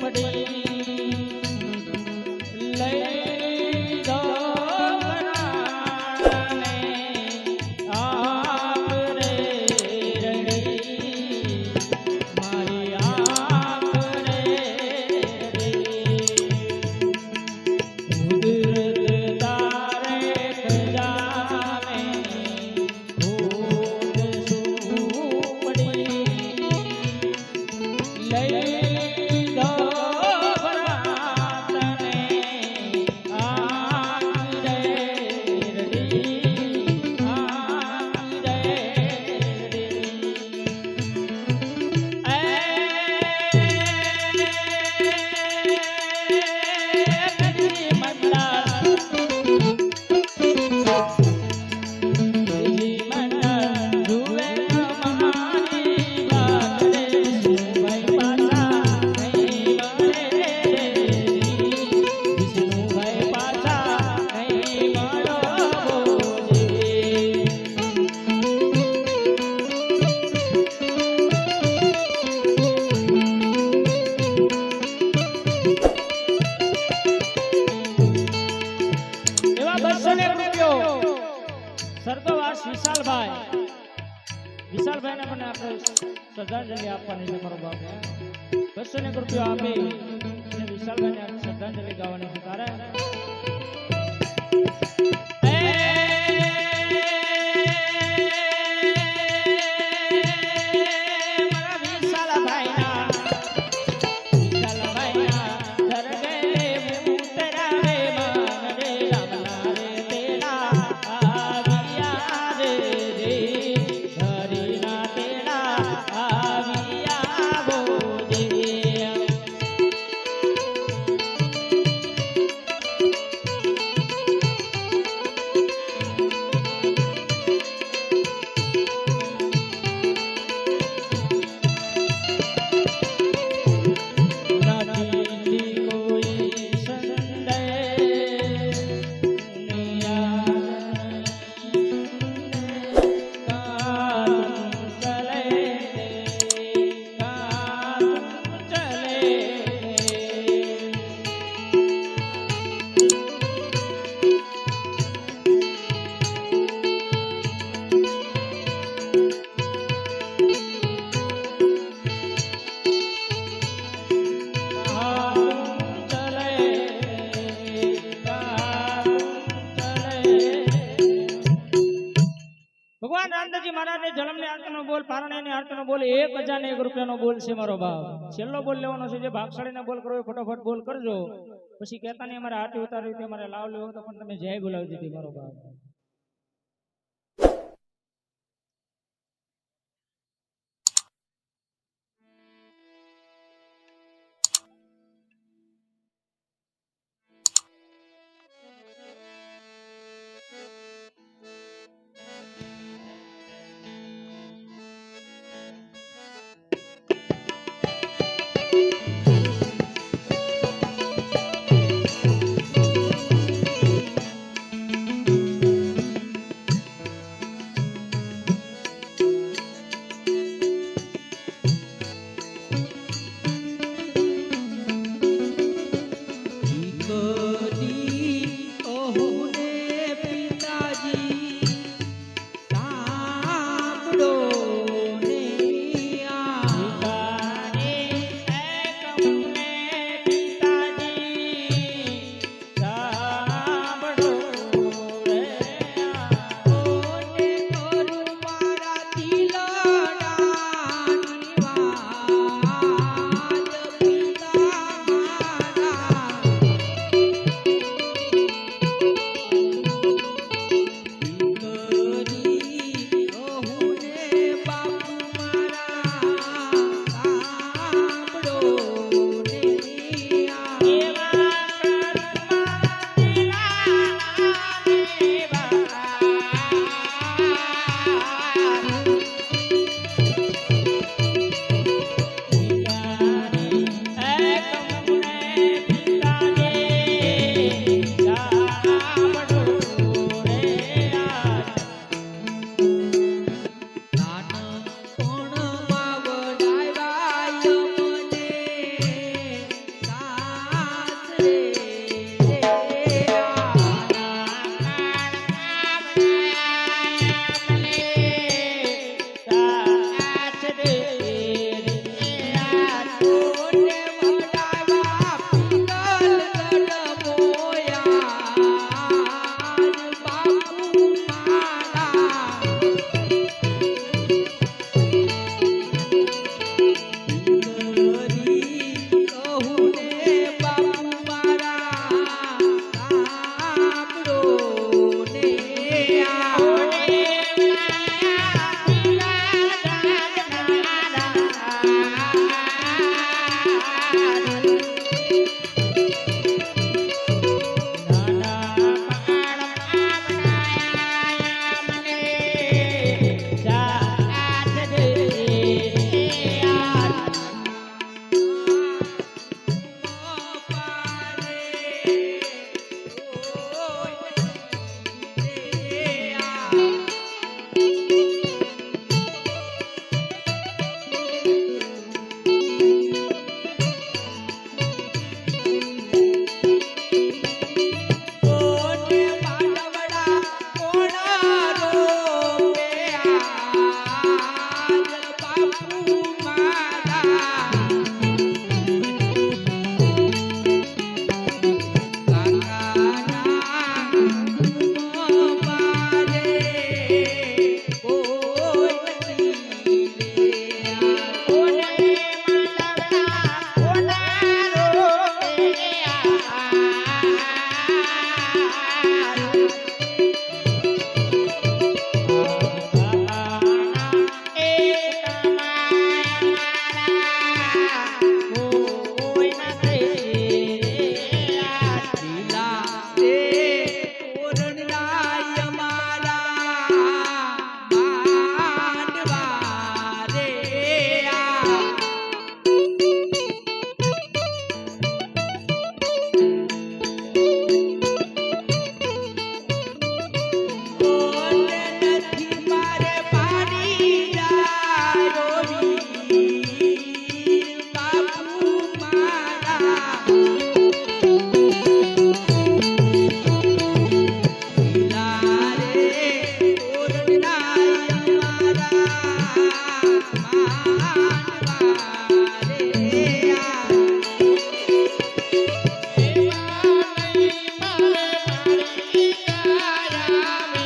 પડે આટનો બોલ, એક હજાર ને એક રૂપિયાનો બોલ છે મારો ભાવ છેલ્લો બોલ લેવાનો છે, જે ભાગશાળીને બોલ કરવો ફટોફટ બોલ કરજો. પછી કહેતા નહીં અમારે આટી ઉતારી રીતે અમારે લાવ લેવો તો પણ તમે જય બોલાવી દીધી મારો ભાવ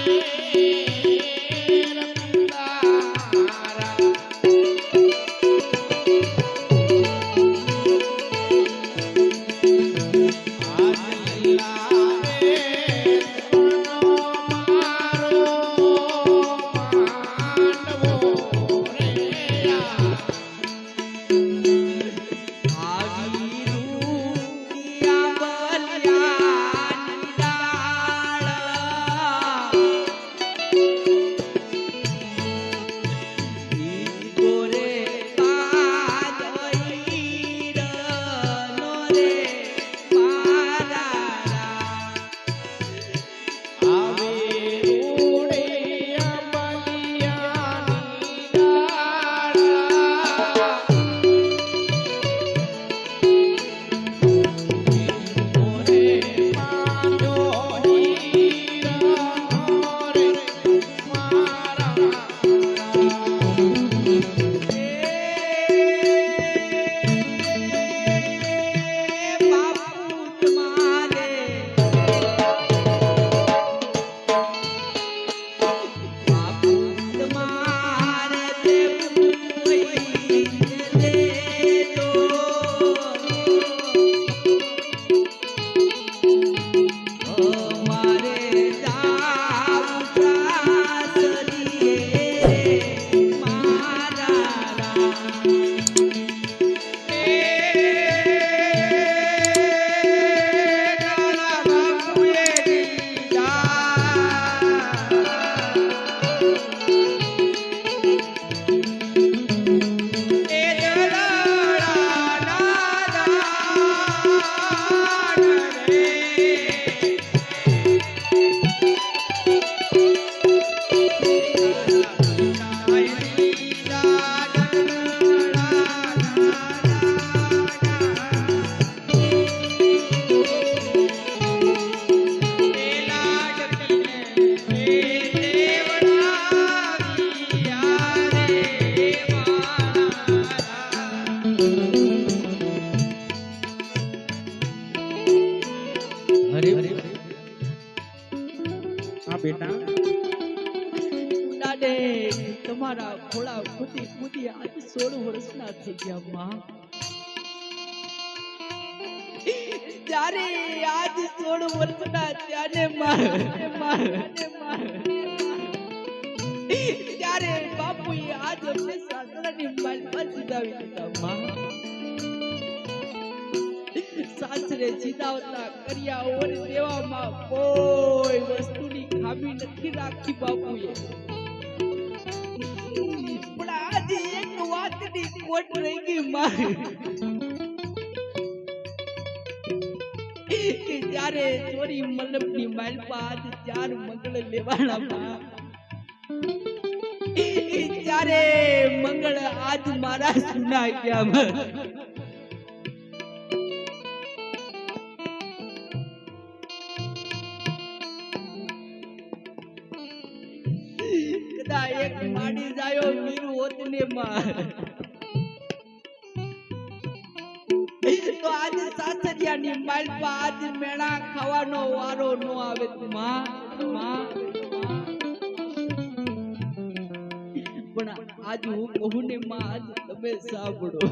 Thank. ત્યારે આજ સોળ વર્ષના ત્યારે ત્યારે બાપુએ આજ અમને સાસરાની માલમાં સીધાવી દીધા. માં. સાસરે સીધાવતા કર્યા ઓર દેવામાં કોઈ વસ્તુની ખામી નથી રાખી બાપુએ. પણ આજે એક વાતની ખોટ રહી ગઈ મારે કે જ્યારે ચોરી મલ્લભની માલપા આજ ચાર મંગળ લેવાના માં ત્યારે મંગળ આજ મારા સુના ગયા કદા એક માડી જાયો વીરુ ઓતને માં સાસરિયાની માલપા આજ મેણા ખાવાનો વારો નો આવે માં. પણ આજ હું કહું ને, માં, આજ તમે સાંભળો.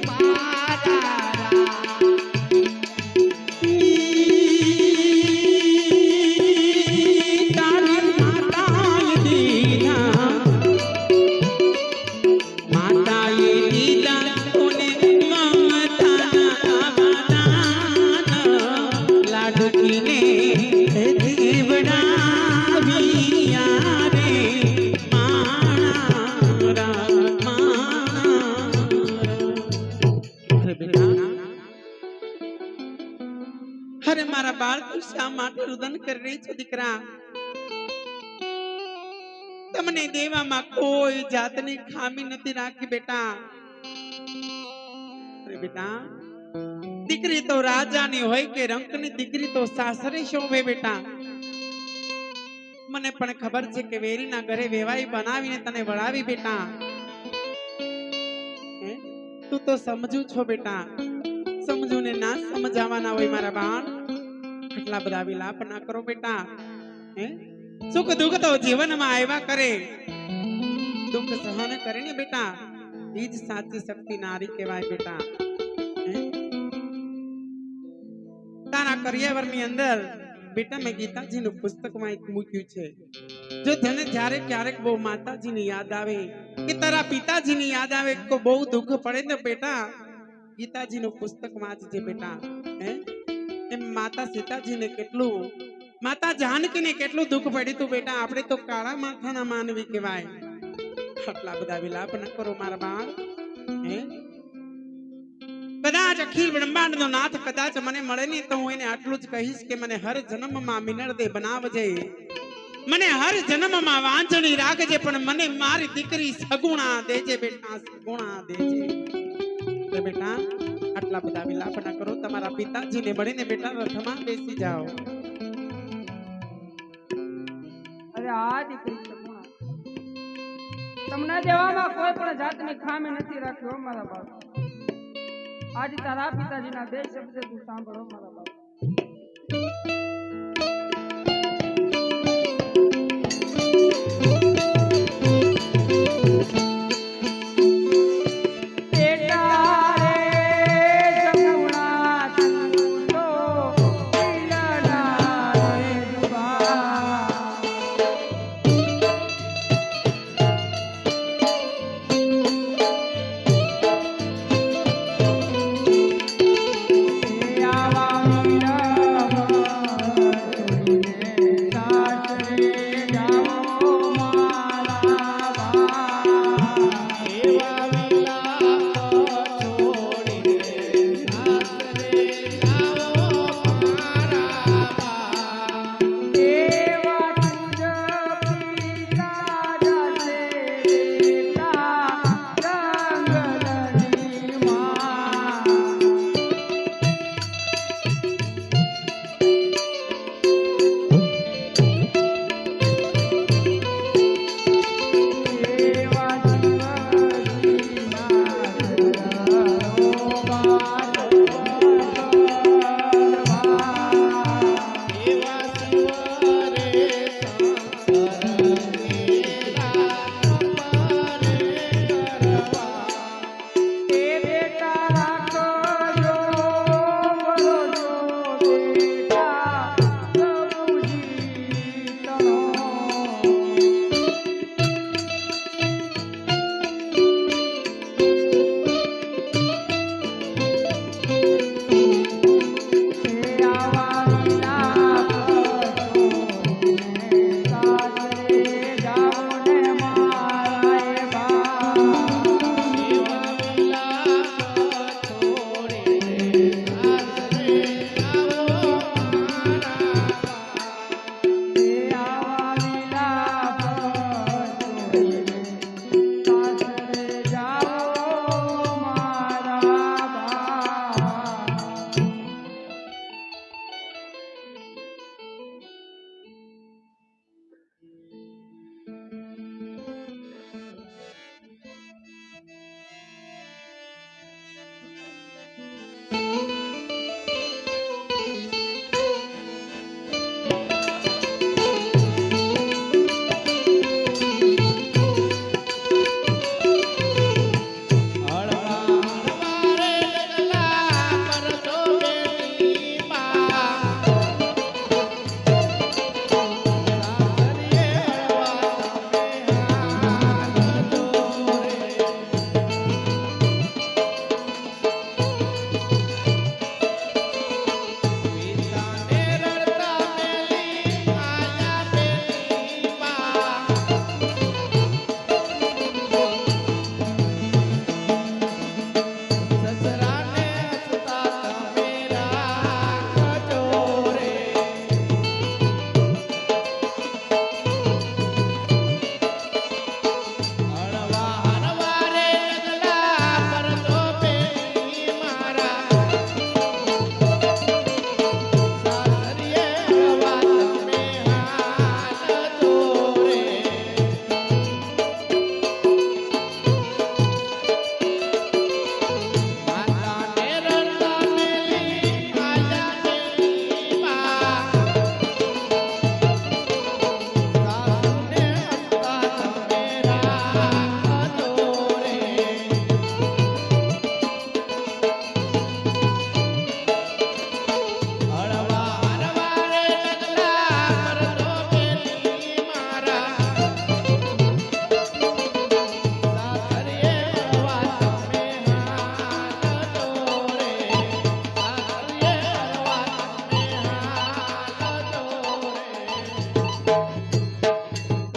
Bye. તમને દેવામાં કોઈ જાતની ખામી નથી રાખી બેટા. બેટા, દીકરી તો રાજાની હોય કે રંકની દીકરી તો સાસરે શોભે બેટા. મને પણ ખબર છે કે વેરીના ઘરે વેવાઈ બનાવીને તને વળાવી બેટા. તું તો સમજુ છો બેટા. સમજુ ને ના સમજાવવાના હોય મારા બાણ. આટલા બધા વિલાપ ના કરો બેટા. હે? સુખ દુઃખ તો જીવનમાં આવ્યા કરે. દુઃખ સહન કરે ને બેટા એ જ સાચી શક્તિ નારી કહેવાય બેટા. તારા કરિયાવરની અંદર બેટા મેં ગીતાજીનું પુસ્તકમાં એક મૂક્યું છે. જો તને જ્યારે ક્યારેક બહુ માતાજીની યાદ આવે, કે તારા પિતાજીની યાદ આવે કે બહુ દુઃખ પડે ને બેટા. ગીતાજીનું પુસ્તક વાંચજે બેટા. હે? એમ માતા સીતાજીને કેટલું માતા જાનકીને કેટલું દુઃખ પડ્યું તું બેટા? આપણે તો કાળા માથાના માનવી કહેવાય. આટલા બધા વિલાપ ન કરો મારા બાળ. હે? કદાચ અખિલ બ્રહ્માંડ નો નાથ કદાચ મને મળે નહીં તો હું એને આટલું જ કહીશ કે મને હર જન્મમાં મિનળ દે બનાવજે. મને હર જન્મમાં વાંચણી રાખજે, પણ મને મારી દીકરી સગુણા દેજે બેટા, સગુણા દેજે. બેટા, આટલા બધા વિલાપ ન કરો. તમારા પિતાજીને મળીને બેટા રથમાં બેસી જાઓ. દીકરી તમને દેવામાં કોઈ પણ જાતની ખામી નથી રાખી હો મારા બાપ. આજ તારા પિતાજીના બે શબ્દ તું સાંભળો મારા બાપ.